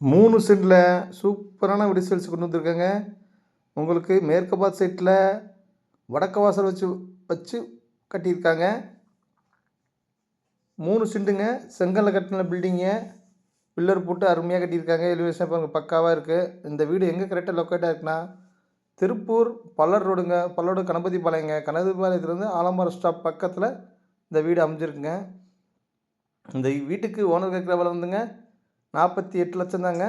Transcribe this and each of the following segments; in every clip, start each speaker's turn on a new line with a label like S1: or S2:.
S1: மூணு சென்டில் சூப்பரான விடிசல்ஸ் கொண்டு வந்திருக்காங்க. உங்களுக்கு மேற்கு பார்த்த சைட்டில் வடக்கு வாசல் வச்சு வச்சு கட்டியிருக்காங்க. மூணு சென்ட்டுங்க செங்கல்ல கட்டின பில்டிங்கு பில்லர் போட்டு அருமையாக கட்டியிருக்காங்க. எலிவேஷன் பாருங்க பக்காவாக இருக்குது இந்த வீடு எங்கே கரெக்டாக லொக்கேட்டாக இருக்குன்னா திருப்பூர் பல்லர் ரோடுங்க. பல்லரோடு கணபதி பாளையங்க. கணபதி பாளையத்துலேருந்து ஆலமரம் ஸ்டாப் பக்கத்தில் இந்த வீடு அமைஞ்சிருக்குங்க. இந்த வீட்டுக்கு ஓனர் கேட்குற விலை வந்துங்க. நாற்பத்தி எட்டு லட்சம் தாங்க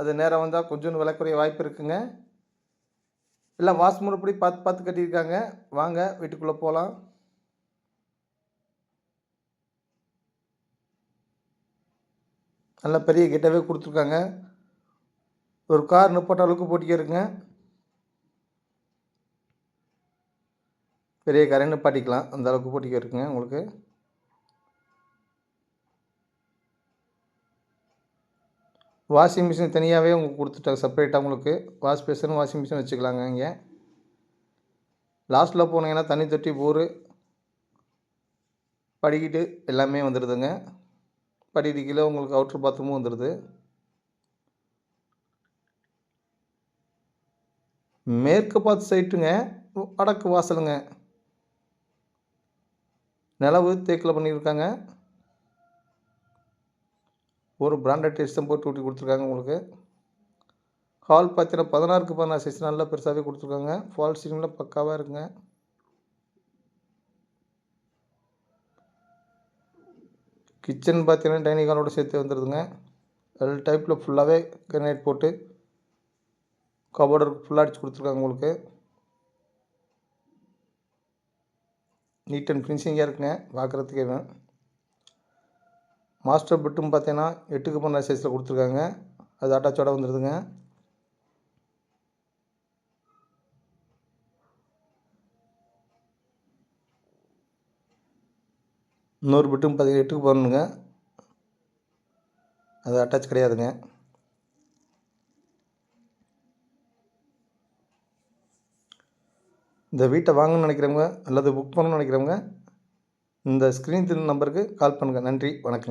S1: அது நேரம் வந்தால் கொஞ்சம் விலை குறைய வாய்ப்பு இருக்குங்க. எல்லாம் வாசு முறைப்படி பார்த்து பார்த்து கட்டியிருக்காங்க. வாங்க வீட்டுக்குள்ளே போகலாம் நல்ல பெரிய கெட்டவே கொடுத்துருக்காங்க. ஒரு கார் நிப்பாட்ட அளவுக்கு போட்டிக்க இருக்குங்க. பெரிய காரை நிப்பாட்டிக்கலாம். அந்த அளவுக்கு போட்டிக்க இருக்குங்க உங்களுக்கு. வாஷிங் மிஷின் தனியாகவே உங்களுக்கு கொடுத்துட்டாங்க செப்பரேட்டாக உங்களுக்கு. வாஷ் பேஷன் வாஷிங் மிஷின் வச்சுக்கலாங்க இங்கே. லாஸ்ட்டில் போனீங்கன்னா தண்ணி தொட்டி போர் படிக்கிட்டு எல்லாமே வந்துடுதுங்க படிக்கிட்டு கீழே உங்களுக்கு அவுட்ரு பாத்ரூமும் வந்துடுது மேற்கு பார்த்து சைட்டுங்க வடக்கு வாசலுங்க. நிலவு தேக்கில் பண்ணியிருக்காங்க ஒரு பிராண்டட் டெஸ்ட்டும் போட்டு ஊட்டி கொடுத்துருக்காங்க உங்களுக்கு. ஹால் பார்த்தீங்கன்னா பதினாறுக்கு பதினாறு சைஸ் நல்லா பெருசாகவே கொடுத்துருக்காங்க. ஃபால் சீலிங்லாம் பக்காவாக இருக்குங்க கிச்சன் பார்த்தீங்கன்னா டைனிங் ஹாலோட சேர்த்து வந்துடுதுங்க எல் டைப்பில் ஃபுல்லாகவே கிரனைட் போட்டு கபோர்டு ஃபுல்லாக அடிச்சு கொடுத்துருக்காங்க உங்களுக்கு. நீட் அண்ட் ஃபினிஷிங்காக இருக்குங்க. பார்க்குறதுக்கே மாஸ்டர் பெட்ரூம் பார்த்தீங்கன்னா எட்டுக்கு பன்னெண்டு சைஸில் கொடுத்துருக்காங்க. அது அட்டாச்சோட வந்துடுதுங்க இன்னொரு பெட்ரூம் பார்த்தீங்கன்னா எட்டுக்கு பதினொன்றுங்க. அது அட்டாச் கிடையாதுங்க. இந்த வீட்டை வாங்கணும்னு நினைக்கிறவங்க அல்லது புக் பண்ணணும்னு நினைக்கிறவங்க இந்த ஸ்க்ரீன் நம்பருக்கு கால் பண்ணுங்கள் நன்றி. வணக்கம்.